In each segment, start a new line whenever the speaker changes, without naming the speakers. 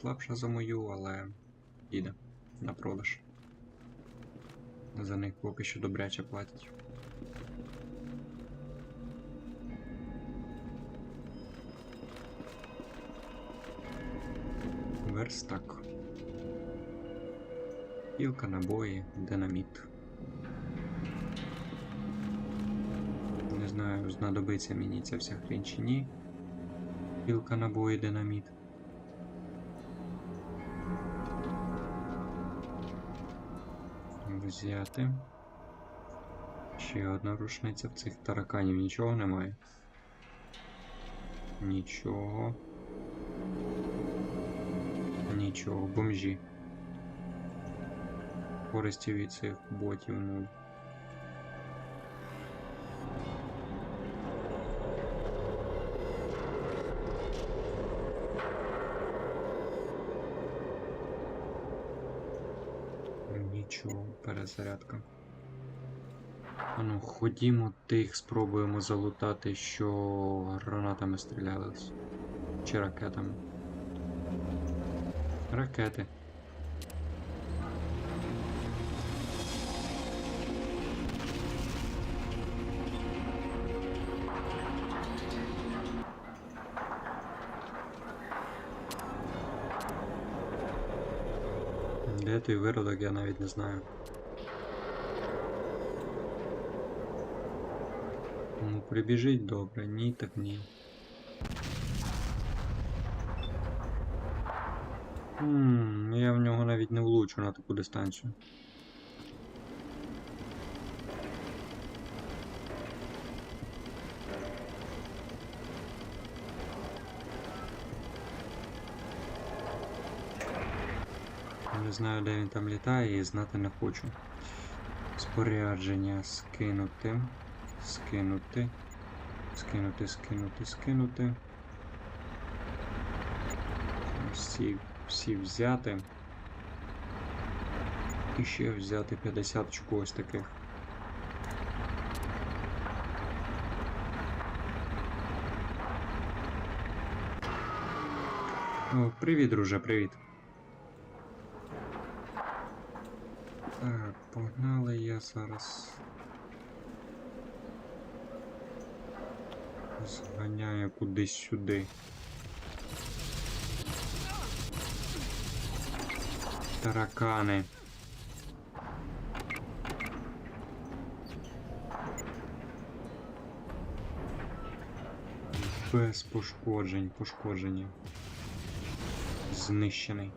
слабша за мою, але піде на продаж. За них поки що добряче платять. Верстак. Пілка, набої, динаміт. Не знаю, знадобиться мені ця вся хрень чи ні. Пілка, набої, динаміт. Взяти. Ще одна рушниця в цих тараканів нічого немає. Нічого. Нічого, бомжі. Користі від цих ботів нуль. Перезарядка. А ну, ходімо тих, спробуємо залутати, що гранатами стрілялись. Чи ракетами. Ракети. Де той виродок, я навіть не знаю. Прибіжить добре, ні, так ні. Хм, я в нього навіть не влучу на таку дистанцію. Не знаю, де він там літає і знати не хочу. Спорядження скинути. Скинути. Скинути, скинути, скинути. Всі, всі взяти. І ще взяти 50 чогось таких. О, привіт, друже, привіт. Так, погнали я зараз. Зганяю кудись сюди. Таракани. Без пошкоджень, пошкодження. Знищений.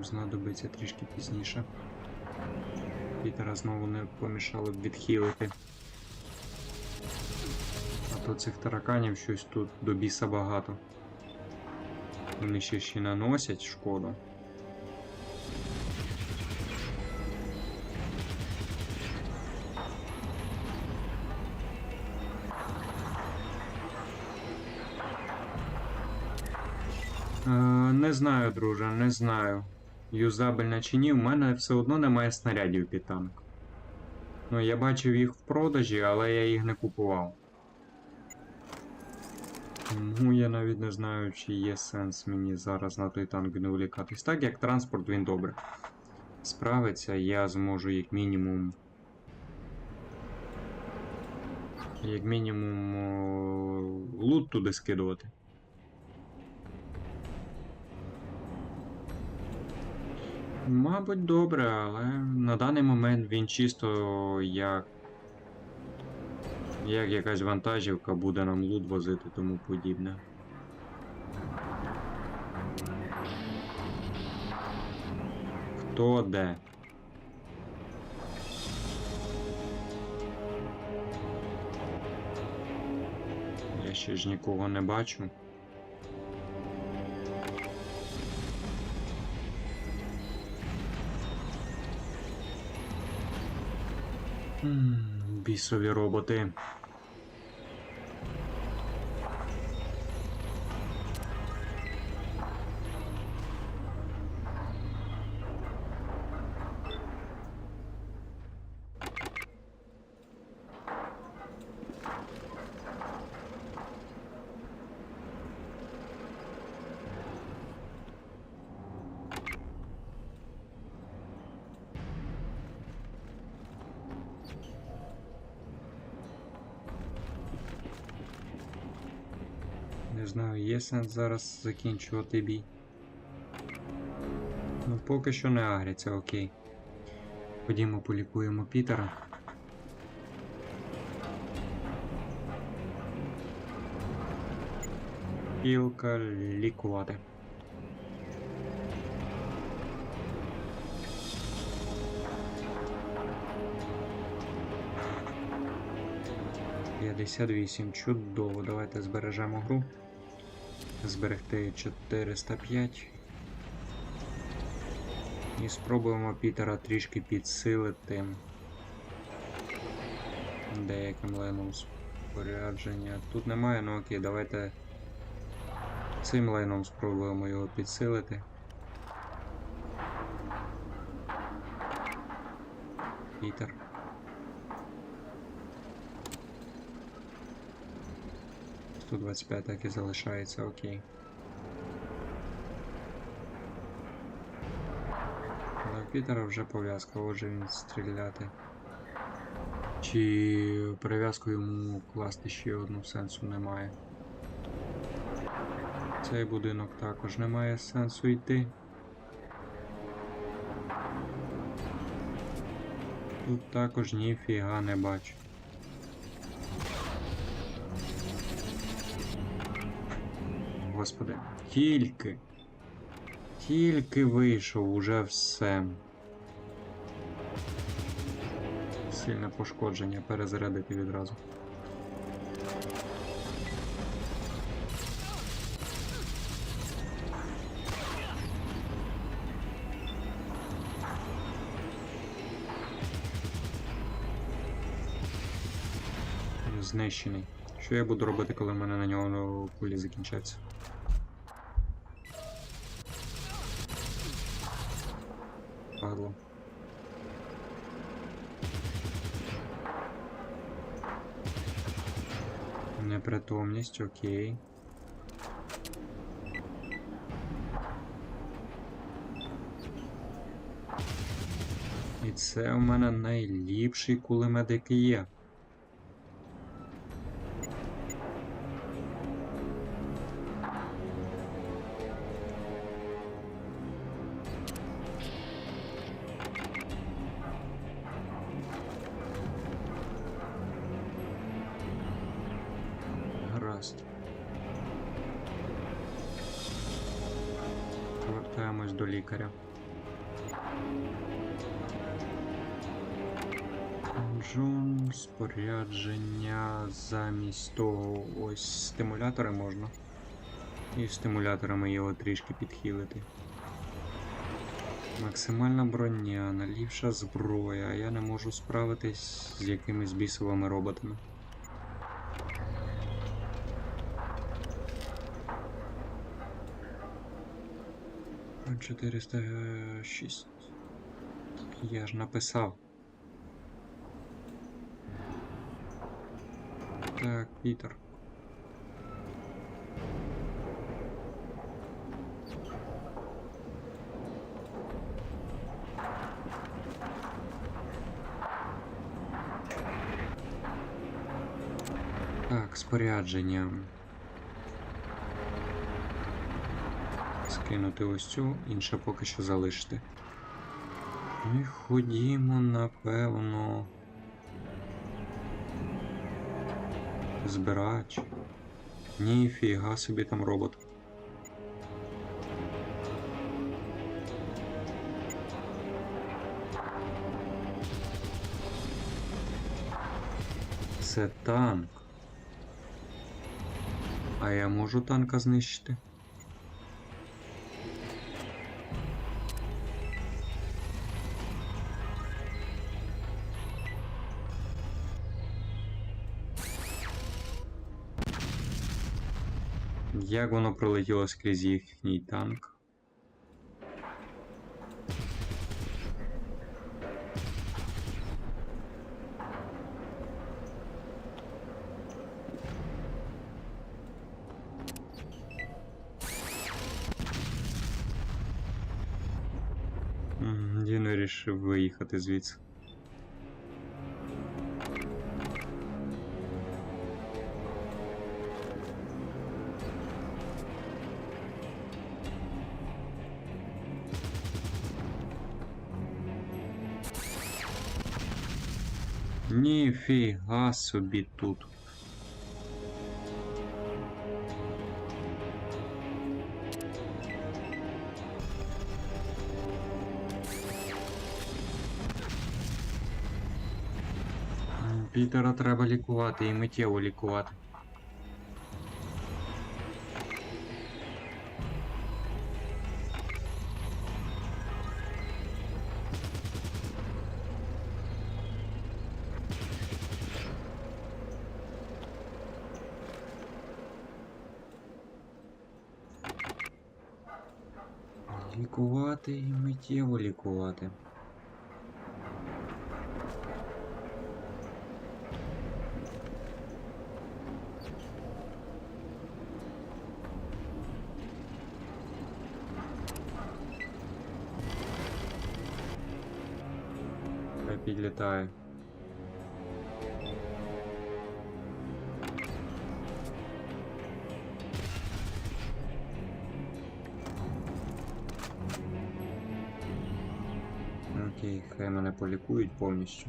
Нам знадобиться трішки пізніше. Пітера знову не помішало б відхилити. А то цих тараканів щось тут до біса багато. Вони ще ще наносять шкоду. Е, не знаю, друже, не знаю. Юзабельна чи ні, в мене все одно немає снарядів під танк. Ну, я бачив їх в продажі, але я їх не купував. Тому я навіть не знаю, чи є сенс мені зараз на той танк не улікатись. Так як транспорт він добре справиться, я зможу як мінімум. Як мінімум лут туди скидувати. Мабуть, добре, але на даний момент він чисто як. Як якась вантажівка буде нам лут возити тому подібне. Хто де? Я ще ж нікого не бачу. Бісові роботи. Знаю, є сенс зараз закінчувати бій. Ну, поки що не агряться, окей. Ходімо, полікуємо Пітера. Пілка лікувати. П'ятдесят вісім. Чудово. Давайте збережемо гру. Зберегти 405. І спробуємо Пітера трішки підсилити деяким лайном спорядження. Тут немає, ну окей, давайте цим лайном спробуємо його підсилити. Пітер. Сто двадцять п'ять так і залишається, окей. Але Пітера вже пов'язка, отже він стріляти. Чи перев'язку йому класти ще одну сенсу немає. Цей будинок також не має сенсу йти. Тут також ніфіга не бачу. Господи, тільки. Тільки вийшов, уже все. Сильне пошкодження, перезарядити відразу. Знищений. Що я буду робити, коли в мене на нього кулі закінчаться? Падло. Непритомність, окей. І це у мене найліпший кулемет, який є. До лікаря. Джон, спорядження замість того ось стимулятори можна. І стимуляторами його трішки підхилити. Максимальна броня, наліпша зброя, а я не можу справитись з якимись бісовими роботами. 406. Я ж написав. Так, Пітер. Так, спорядження. Скинути ось цю, інше поки що залишити. І ходімо, напевно. Збирач. Ніфіга собі там робот. Це танк. А я можу танка знищити? Як воно пролетіло скрізь їхній танк? Він вирішив виїхати звідси. Ніфіга собі тут. Пітера треба лікувати і миттєво лікувати. Лікувати і миттєво лікувати. Хай підлітає. Полікують повністю.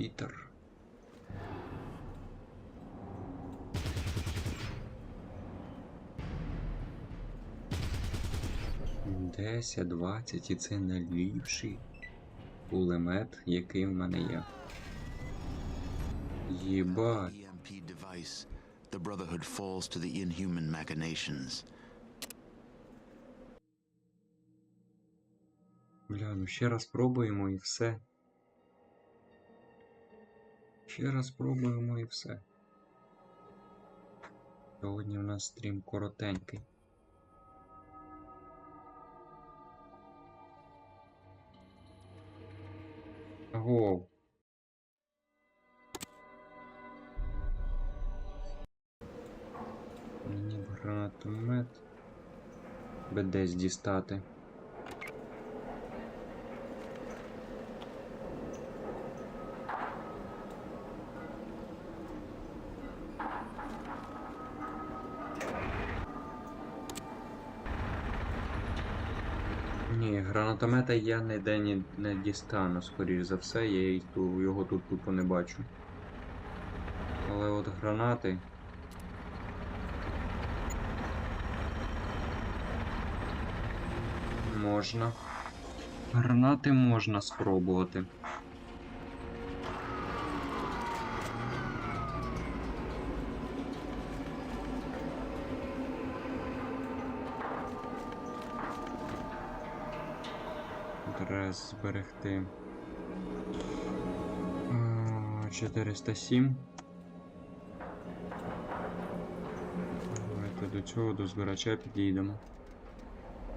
Пітер. Десять, двадцять, і це найліпший кулемет, який в мене є. Єбать.
EMP device, the Brotherhood falls to the inhuman machinations.
Бля, ну ще раз пробуємо і все. Ще раз пробуємо і все. Сьогодні у нас стрім коротенький. Гоу. Мені гранатомет би десь дістати. Ні, я ніде не, не дістану, скоріш за все, я його тут тупо не бачу. Але от гранати. Можна. Гранати можна спробувати. Треба зберегти. 407. Давайте до цього до збирача підійдемо.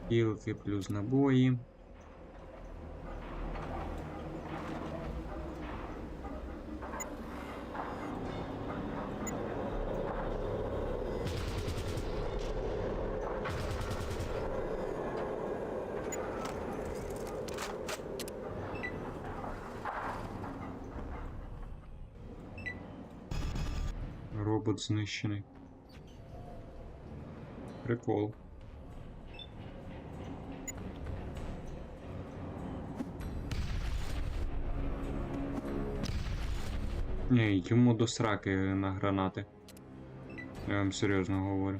Пілки плюс набої. Робот знищений. Прикол. Ні, йому до сраки на гранати. Я вам серйозно говорю.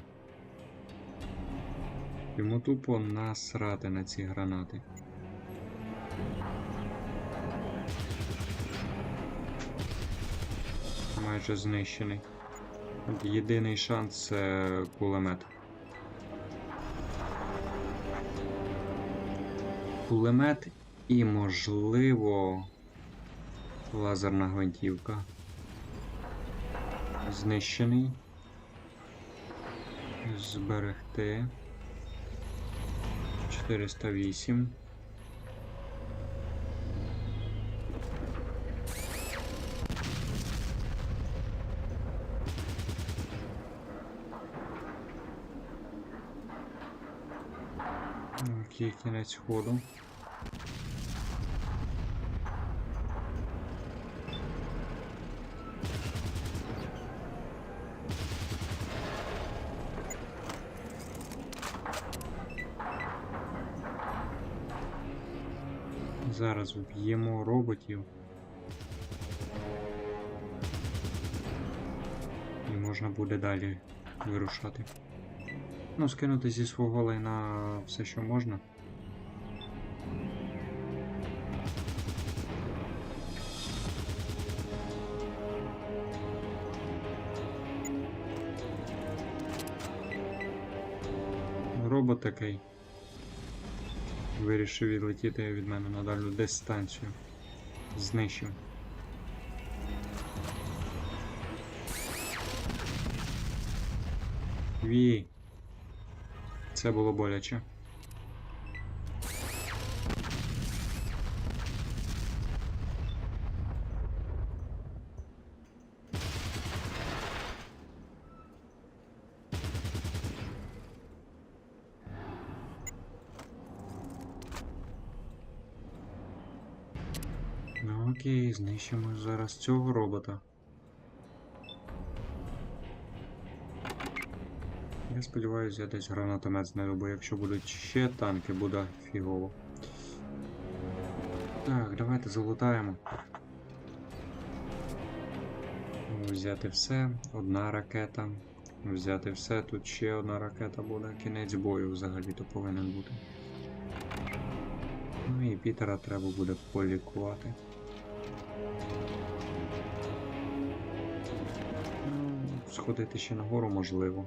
Йому тупо насрати на ці гранати. Майже знищений. Єдиний шанс це кулемет. Кулемет і, можливо, лазерна гвинтівка. Знищений. Зберегти. 408. Окей, кінець ходу. Зараз вб'ємо роботів. І можна буде далі вирушати. Ну, скинути зі свого лайна все, що можна. Робот такий. Вирішив відлетіти від мене на дальню дистанцію. Знищив. Ві. Це було боляче. Ну окей, знищимо зараз цього робота. Я сподіваюся, я десь гранатомет знайду, бо якщо будуть ще танки, буде фігово. Так, давайте залутаємо. Взяти все, одна ракета. Взяти все, тут ще одна ракета буде. Кінець бою взагалі-то повинен бути. Ну і Пітера треба буде полікувати. Ну, сходити ще нагору можливо.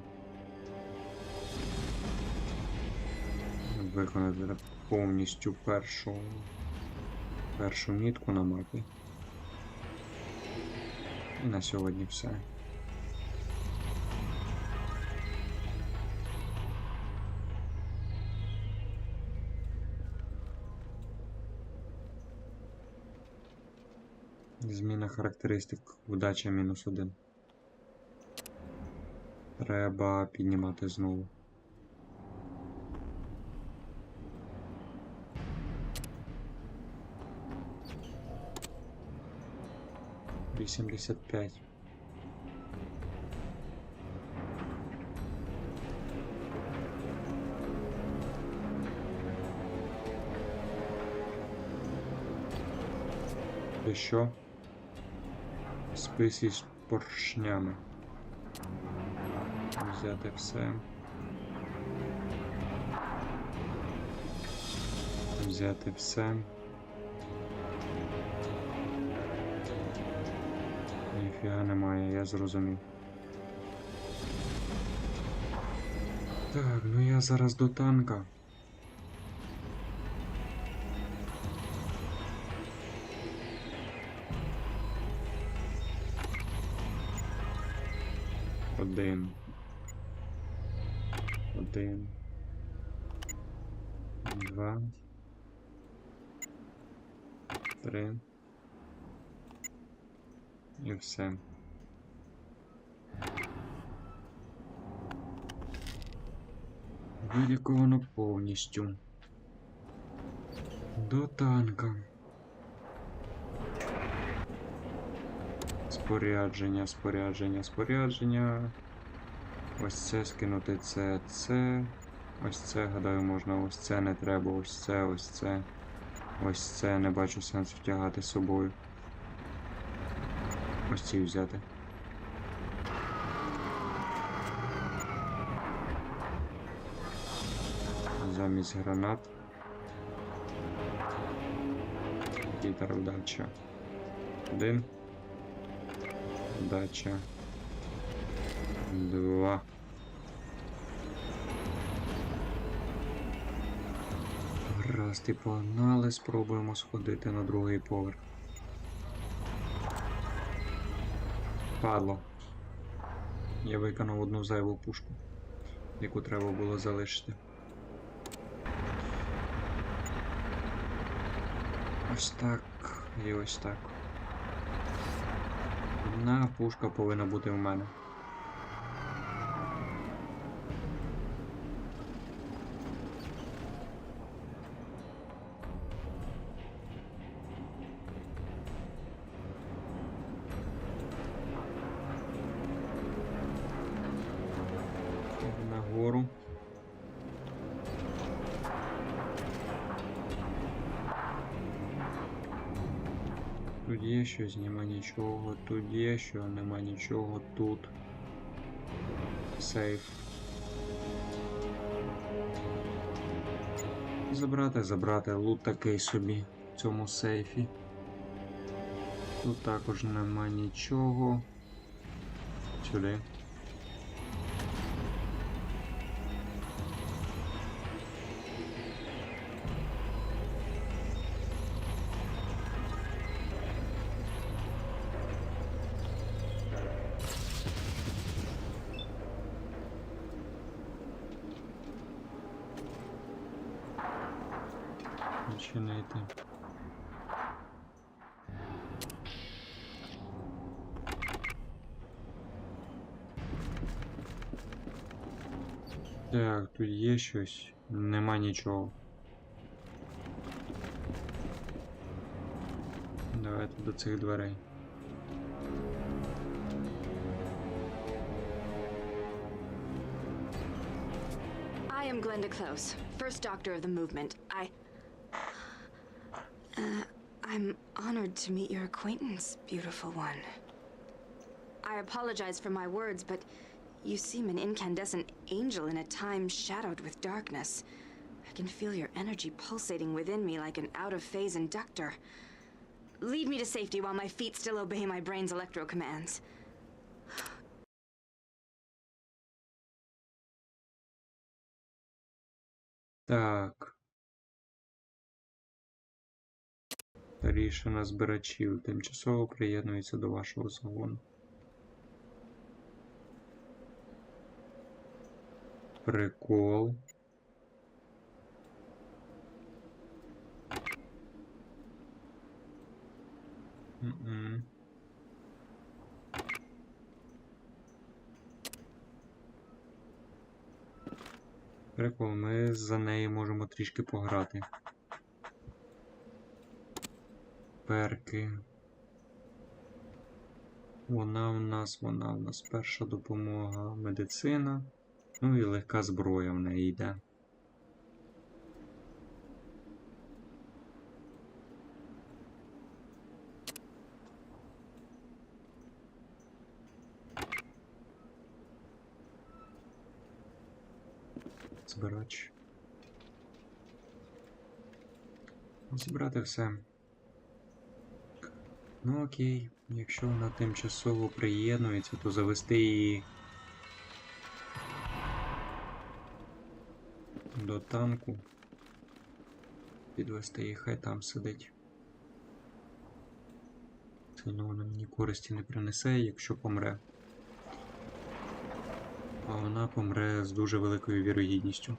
Виконати повністю першу, першу мітку на мапі. І на сьогодні все. Зміна характеристик вдача мінус один. Треба піднімати знову. Вісімдесят п'ять. Ти що? Спис із поршнями. Взяти все. Взяти все. Ніфіга немає, я зрозумів. Так, ну я зараз до танка. Один. Один. Два. Три. І все. Виліковано повністю. До танка. Спорядження, спорядження, спорядження. Ось це скинути це, це. Ось це, гадаю, можна, ось це не треба, ось це, ось це. Ось це не бачу сенсу втягати з собою. Ось ці взяти. Замість гранат. Вітер вдача. Один. Вдача. Два. Раз, і погнали, спробуємо сходити на другий поверх. падло. Я виконав одну зайву пушку, яку треба було залишити. Ось так і ось так. Одна пушка повинна бути в мене. Щось, нема нічого. Тут є що, нема нічого. Тут. Сейф. Забрати, забрати. Лут такий собі в цьому сейфі. Тут також нема нічого. Сюди. тут є щось. Нема нічого. Давайте до цих дверей.
I am Glenda Close, first doctor of the movement. I. Uh, I'm honored to meet your acquaintance, beautiful one. I apologize for my words, but you seem an incandescent angel in a time shadowed with darkness. I can feel your energy pulsating within me like an out of phase inductor. Lead me to safety while my feet still obey my brain's electro commands.
Так. Старішина збирачів тимчасово приєднується до вашого загону. Прикол. Прикол, ми за неї можемо трішки пограти. Перки. Вона в нас, вона в нас перша допомога, медицина. Ну і легка зброя в неї йде. Збирач. Зібрати все. Ну окей, якщо вона тимчасово приєднується, то завести її танку. Підвести її, хай там сидить. Сильно вона мені користі не принесе, якщо помре. А вона помре з дуже великою вірогідністю.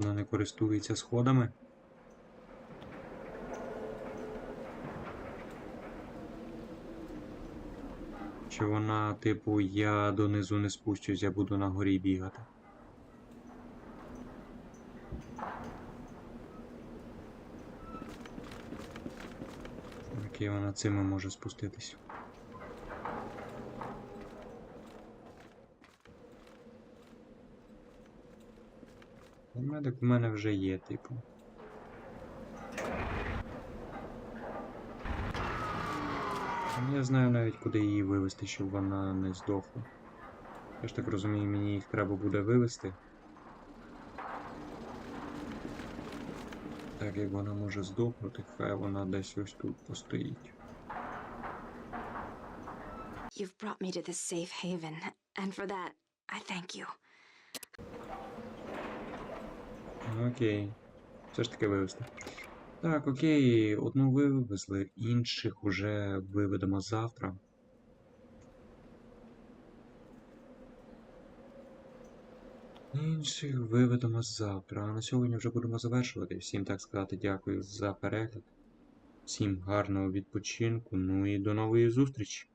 Вона не користується сходами. Чи вона, типу, я донизу не спущусь, я буду на горі бігати. Окей, вона цими може спуститись. Медик в мене вже є, типу. Я знаю навіть, куди її вивезти, щоб вона не здохла. Я ж так розумію, мені їх треба буде вивезти. Так як вона може здохнути, хай вона десь ось тут постоїть.
You've brought me to this safe haven, and for that, I thank you.
Окей. Все ж таки вивезли. Так, окей, одну вивезли, інших уже виведемо завтра. Інших виведемо завтра. А на сьогодні вже будемо завершувати. Всім так сказати дякую за перегляд. Всім гарного відпочинку. Ну і до нової зустрічі!